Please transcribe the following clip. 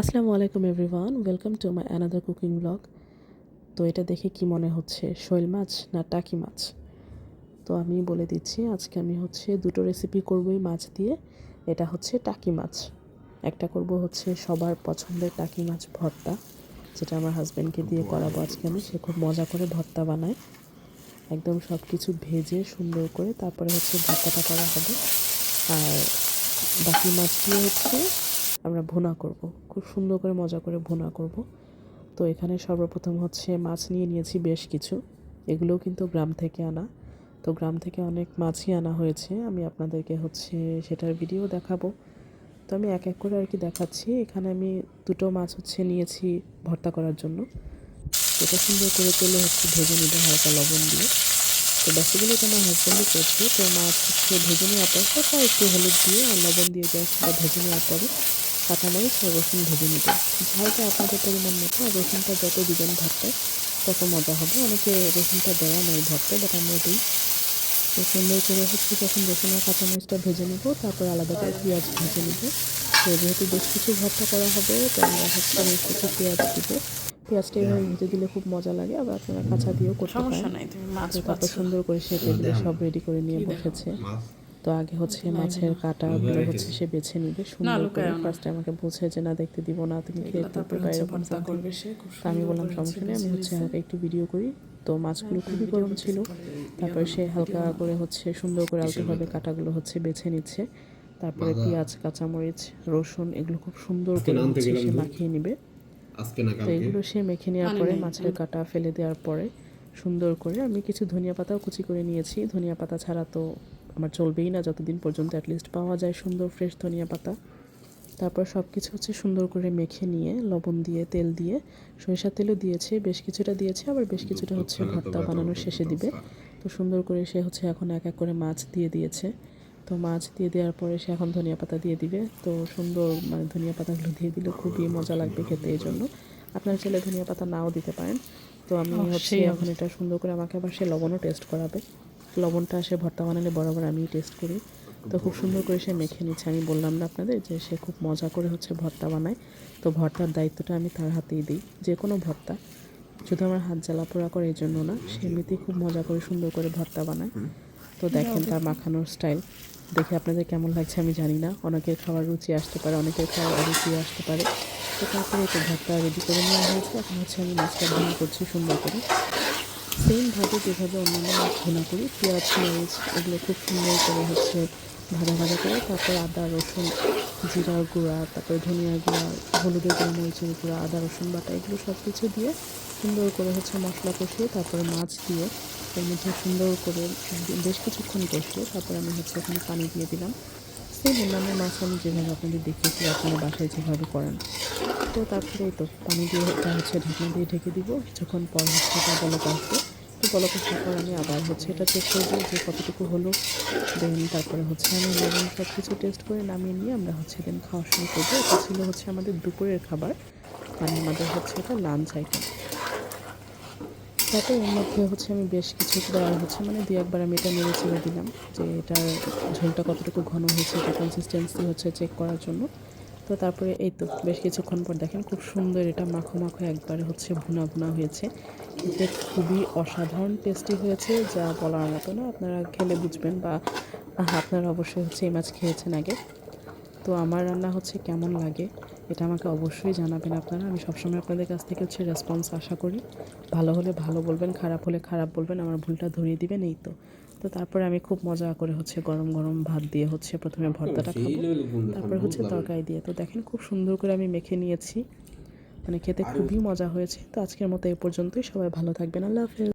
আসসালামু আলাইকুম everyone, welcome to my another cooking blog. তো এটা দেখে কি মনে হচ্ছে, শৈল মাছ না টাকি মাছ? তো আমি বলে দিচ্ছি, আজকে আমি হচ্ছে দুটো রেসিপি করবই মাছ দিয়ে। এটা হচ্ছে টাকি মাছ। একটা করব হচ্ছে সবার পছন্দের টাকি মাছ ভর্তা, যেটা আমার হাজব্যান্ডকে দিয়ে করাবো আজকে আমি। সে খুব মজা করে ভর্তা বানায়। একদম সব কিছু ভেজে সুন্দর করে তারপরে হচ্ছে ভর্তাটা করা হবে। আর বাকি মাছ দিয়ে হচ্ছে আমরা ভুনা করব। খুব সুন্দর করে মজা করে ভুনা করব। তো এখানে সর্বপ্রথম হচ্ছে মাছ নিয়ে নিয়েছি বেশ কিছু। এগুলোও কিন্তু গ্রাম থেকে আনা। তো গ্রাম থেকে অনেক মাছই আনা হয়েছে। আমি আপনাদেরকে হচ্ছে সেটার ভিডিও দেখাবো। তো আমি এক এক করে আর কি দেখাচ্ছি। এখানে আমি দুটো মাছ হচ্ছে নিয়েছি ভর্তা করার জন্য। এটা সুন্দর করে তেলে হচ্ছে ভেজে নিতে হালকা লবণ দিয়ে। তো বেসিক্যালি তো আমার হাজব্যান্ডই করছে। তো মাছ হচ্ছে ভেজে নেওয়ার পর একটু হলুদ দিয়ে আর লবণ দিয়ে জাস্ট সেটা ভেজে নেওয়ার পরে কাঁচামরিচ আর রসুন ভেজে নিতে ঝালটা আপনাদের পরিমাণ মতো আর রসুনটা যত দিবেন ভর্তায় তত মজা হবে। অনেকে রসুনটা দেওয়া নয় ভর্তায় বাট আমরা দিই। তো সুন্দর করে হচ্ছে যখন রসুন আর কাঁচামরিচটা ভেজে নেব তারপর আলাদা করে পেঁয়াজ ভেজে নেব। তো যেহেতু বেশ কিছু ভর্তা করা হবে তো আমরা হচ্ছে বেশ কিছু পেঁয়াজ দিব। পেঁয়াজটা এভাবে ভেজে দিলে খুব মজা লাগে আবার আপনারা কাঁচা দিয়েও করতে পারেন। নাই মাছ তো তারপর সুন্দর করে সে টেবিলে সব রেডি করে নিয়ে বসেছে। তো আগে হচ্ছে মাছের কাটাগুলো হচ্ছে সে বেছে নিবে সুন্দর করে ফার্স্টে আমাকে বলছে যে না দেখতে দিব না তুমি খেয়ে পারো হচ্ছে এরকম ভর্তা করবে সে খুব তো আমি বললাম সমস্যা নেই আমি হচ্ছে। হালকা একটু ভিডিও করি। তো মাছগুলো খুবই গরম ছিল। তারপরে সে হালকা করে হচ্ছে সুন্দর করে আলতোভাবে কাটাগুলো হচ্ছে বেছে নিচ্ছে। তারপরে পেঁয়াজ কাঁচামরিচ রসুন এগুলো খুব সুন্দর করে হচ্ছে সে। মাখিয়ে নিবে। আজকে না তো কালকে? এগুলো সে মেখে নেওয়ার পরে মাছের কাটা ফেলে দেওয়ার পরে সুন্দর করে আমি কিছু ধনিয়া পাতাও কুচি করে নিয়েছি। ধনিয়া পাতা ছাড়া তো আমার চলবেই না যতদিন পর্যন্ত অ্যাটলিস্ট পাওয়া যায় সুন্দর ফ্রেশ ধনিয়া পাতা। তারপর সব কিছু হচ্ছে সুন্দর করে মেখে নিয়ে লবণ দিয়ে তেল দিয়ে সরিষার তেলও দিয়েছে বেশ কিছুটা দিয়েছে আবার বেশ কিছুটা হচ্ছে ভর্তা বানানোর শেষে দিবে। তো সুন্দর করে সে হচ্ছে এখন এক এক করে মাছ দিয়ে দিয়েছে। তো মাছ দিয়ে দেওয়ার পরে সে এখন ধনিয়া পাতা দিয়ে দিবে। তো সুন্দর মানে ধনিয়া পাতাগুলো দিয়ে দিলে খুবই মজা লাগবে খেতে এই জন্য আপনার চাইলে ধনিয়া পাতা নাও দিতে পারেন। তো আমি হচ্ছে এখন এটা সুন্দর করে আমাকে আবার সে লবণও টেস্ট করাবে। লবণটা সে ভর্তা বানালে বরাবর আমি টেস্ট করি। তো খুব সুন্দর করে সে মেখে নিচ্ছে। আমি বললাম না আপনাদের যে সে খুব মজা করে হচ্ছে ভর্তা বানায়। তো ভর্তার দায়িত্বটা আমি তার হাতেই দিই, যে কোনো ভর্তা। শুধু আমার হাত জ্বালা পোড়া করে এই জন্য না, সে এমনিতেই খুব মজা করে সুন্দর করে ভর্তা বানায়। তো দেখেন তার মাখানোর স্টাইল দেখে আপনাদের কেমন লাগছে আমি জানি না। অনেকের খাওয়ার রুচি আসতে পারে, অনেকের খাওয়ার অরুচি আসতে পারে। তো তারপরে তো ভর্তা রেডি করে নেওয়া হয়েছে। এখন হচ্ছে আমি মাছটা ভুনা করছি সুন্দর করে। সেমভাবে যেভাবে অন্যান্য মাছ ভুনা করি, পেঁয়াজ, মরিচ, এগুলো খুব সুন্দর করে হচ্ছে ভাজা ভাজা করে, তারপর আদা, রসুন, জিরা গুঁড়া, তারপরে ধনিয়া গুঁড়া, হলুদের গুঁড়া, মরিচের গুঁড়া, আদা, রসুন বাটা, এগুলো সব কিছু দিয়ে সুন্দর করে হচ্ছে মশলা কষিয়ে তারপরে মাছ দিয়ে এর মধ্যে সুন্দর করে বেশ কিছুক্ষণ কষিয়ে তারপরে আমি হচ্ছে ওখানে পানি দিয়ে দিলাম। সেই অন্যান্য মাছ আমি যেভাবে আপনাদের দেখিয়েছি, আপনারা বাসায় যেভাবে করেন। তো তারপরে তো পানি দিয়ে এটা হচ্ছে ঢাকনা দিয়ে ঢেকে দিব। কিছুক্ষণ পর হচ্ছে এটা বলক আসবে। তো বলক আসার পর আমি আবার হচ্ছে এটা চেক করব যে কতটুকু হলো। দেন তারপরে হচ্ছে আমি লবণ সব কিছু টেস্ট করে নামিয়ে নিয়ে আমরা হচ্ছে দেন খাওয়া শুরু করব। এটা ছিল হচ্ছে আমাদের দুপুরের খাবার মানে আমাদের হচ্ছে এটা লাঞ্চ আইটেম তারপর এর হচ্ছে আমি বেশ কিছু দেওয়া হচ্ছে। মানে দু একবার আমি এটা নেড়ে ছেড়ে দিলাম যে এটার ঝোলটা কতটুকু ঘন হয়েছে, এটা কনসিস্টেন্সি হচ্ছে চেক করার জন্য। তো তারপরে এই তো, বেশ কিছুক্ষণ পর দেখেন খুব সুন্দর এটা মাখো মাখো একবারে হচ্ছে ভুনা ভুনা হয়েছে। এতে খুবই অসাধারণ টেস্টি হয়েছে, যা বলার মতো না, আপনারা খেলে বুঝবেন বা আপনারা অবশ্যই হচ্ছে এই মাছ খেয়েছেন আগে। তো আমার রান্না হচ্ছে কেমন লাগে? এটা আমাকে অবশ্যই জানাবেন আপনারা। আমি সবসময় আপনাদের কাছ থেকে হচ্ছে রেসপন্স আশা করি। ভালো হলে ভালো বলবেন খারাপ হলে খারাপ বলবেন আমার ভুলটা ধরিয়ে দিবেন এই তো। তো তারপরে আমি খুব মজা করে হচ্ছে গরম গরম ভাত দিয়ে হচ্ছে প্রথমে ভর্তাটা খাব। তারপরে হচ্ছে তরকারি দিয়ে। তো দেখেন খুব সুন্দর করে আমি মেখে নিয়েছি। মানে খেতে খুবই মজা হয়েছে। তো আজকের মতো এই পর্যন্তই। সবাই ভালো থাকবেন। আল্লাহ হাফেজ।